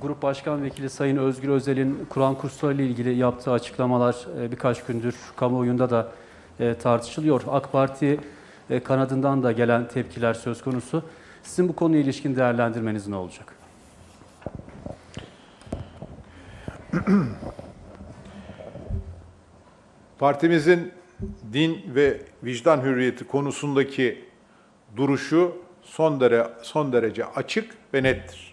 Grup Başkan Vekili Sayın Özgür Özel'in Kur'an kursları ilgili yaptığı açıklamalar e, birkaç gündür kamuoyunda da e, tartışılıyor. AK Parti e, kanadından da gelen tepkiler söz konusu. Sizin bu konuya ilişkin değerlendirmeniz ne olacak? Partimizin din ve vicdan hürriyeti konusundaki duruşu son derece, son derece açık ve nettir.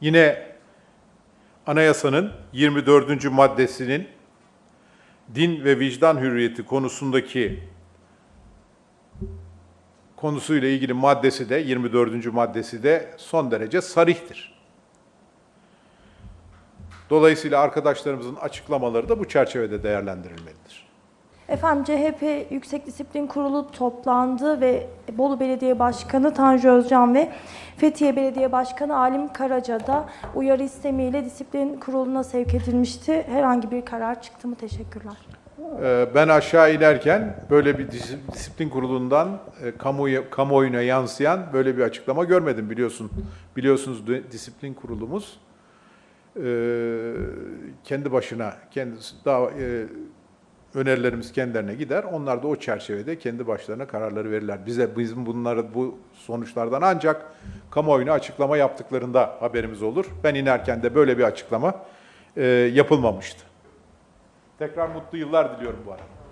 Yine anayasanın 24. maddesinin din ve vicdan hürriyeti konusundaki konusuyla ilgili maddesi de 24. maddesi de son derece sarihtir. Dolayısıyla arkadaşlarımızın açıklamaları da bu çerçevede değerlendirilmelidir. Efendim CHP Yüksek Disiplin Kurulu toplandı ve Bolu Belediye Başkanı Tanju Özcan ve Fethiye Belediye Başkanı Alim Karaca da uyarı istemiyle disiplin kuruluna sevk edilmişti. Herhangi bir karar çıktı mı? Teşekkürler. Ee, Ben aşağı inerken böyle bir dis- disiplin kurulundan e, kamuoyu, kamuoyuna yansıyan böyle bir açıklama görmedim biliyorsun. Biliyorsunuz di- disiplin kurulumuz e, kendi başına kendisi daha e, önerilerimiz kendilerine gider. Onlar da o çerçevede kendi başlarına kararları verirler. Bize bizim bunları bu sonuçlardan ancak kamuoyuna açıklama yaptıklarında haberimiz olur. Ben inerken de böyle bir açıklama e, yapılmamıştı. Tekrar mutlu yıllar diliyorum bu arada.